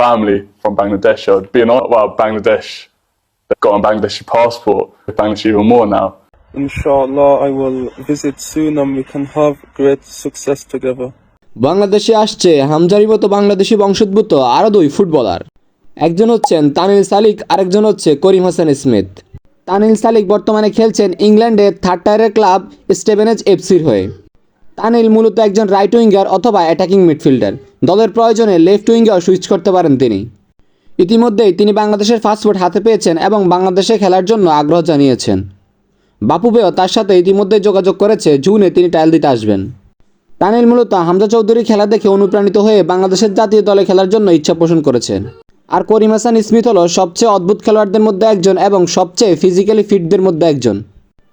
family from Bangladesh. I would be an well, Bangladesh. I've got a Bangladeshi passport. Bangladesh even more now. Inshallah, I will visit soon and we can have great success together. বাংলাদেশে আসছে হামজারি মতো বাংলাদেশি বংশোদ্ভূত আরও দুই footballer একজন হচ্ছেন তানিল সালিক আরেকজন হচ্ছে করিম হাসান স্মিথ তানিল সালিক বর্তমানে খেলছেন ইংল্যান্ডের থার্ড টায়ারের ক্লাব স্টেভেনেজ এফসির হয়ে তানিল মূলত একজন রাইট উইঙ্গার অথবা অ্যাটাকিং মিডফিল্ডার দলের প্রয়োজনে লেফট উইঙ্গেও সুইচ করতে পারেন তিনি। ইতিমধ্যেই তিনি বাংলাদেশের ফাস্টফুড হাতে পেয়েছেন এবং বাংলাদেশে খেলার জন্য আগ্রহ জানিয়েছেন। বাপুবেও তার সাথে ইতিমধ্যে যোগাযোগ করেছে, জুনে তিনি টাইল দিতে আসবেন। তানিল মূলত হামজা চৌধুরী খেলা দেখে অনুপ্রাণিত হয়ে বাংলাদেশের জাতীয় দলে খেলার জন্য ইচ্ছা পোষণ করেছেন। আর করিম হাসান স্মিথ হলো সবচেয়ে অদ্ভুত খেলোয়াড়দের মধ্যে একজন এবং সবচেয়ে ফিজিক্যালি ফিটদের মধ্যে একজন।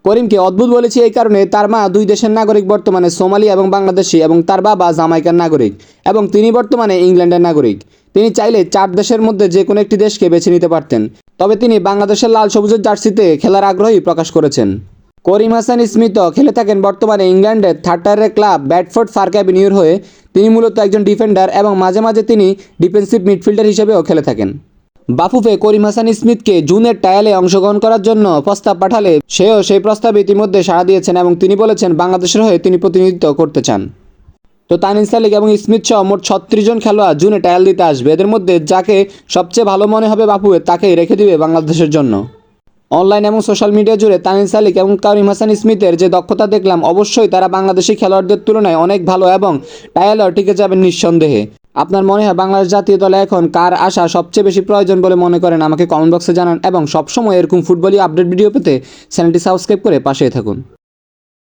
করিমকে অদ্ভুত বলেছি এই কারণে তার মা দুই দেশের নাগরিক বর্তমানে সোমালি এবং বাংলাদেশি এবং তার বাবা জামাইকার নাগরিক এবং তিনি বর্তমানে ইংল্যান্ডের নাগরিক। তিনি চাইলে চার দেশের মধ্যে যে কোনো একটি দেশকে বেছে নিতে পারতেন। তবে তিনি বাংলাদেশের লাল সবুজের জার্সিতে খেলার আগ্রহী প্রকাশ করেছেন। করিম হাসান স্মিত খেলে থাকেন বর্তমানে ইংল্যান্ডের থার্ড টায়ারের ক্লাব ব্যাটফোর্ড ফার্ক অ্যাভিনিউর হয়ে। তিনি মূলত একজন ডিফেন্ডার এবং মাঝে মাঝে তিনি ডিফেন্সিভ মিডফিল্ডার হিসেবেও খেলে থাকেন। বাফুফে করিম হাসান স্মিথকে জুনের টায়ালে অংশগ্রহণ করার জন্য প্রস্তাব পাঠালে সেও সেই প্রস্তাবে ইতিমধ্যে সাড়া দিয়েছেন এবং তিনি বলেছেন, বাংলাদেশের হয়ে তিনি প্রতিনিধিত্ব করতে চান। তো তানিন সালিক এবং স্মিথ সহ মোট ছত্রিশ জন খেলোয়াড় জুনে টায়াল দিতে আসবে। এদের মধ্যে যাকে সবচেয়ে ভালো মনে হবে বাপুয়ে তাকেই রেখে দিবে বাংলাদেশের জন্য। অনলাইন এবং সোশ্যাল মিডিয়া জুড়ে তানিন সালিক এবং কারিম হাসান স্মিথের যে দক্ষতা দেখলাম, অবশ্যই তারা বাংলাদেশি খেলোয়াড়দের তুলনায় অনেক ভালো এবং টায়ালও টিকে যাবেন নিঃসন্দেহে। আপনার মনে হয় বাংলাদেশ জাতীয় দলে এখন কার আসা সবচেয়ে বেশি প্রয়োজন বলে মনে করেন? আমাকে কমেন্ট বক্সে জানান এবং সবসময় এরকম ফুটবলীয় আপডেট ভিডিও পেতে চ্যানেলটি সাবস্ক্রাইব করে পাশে থাকুন।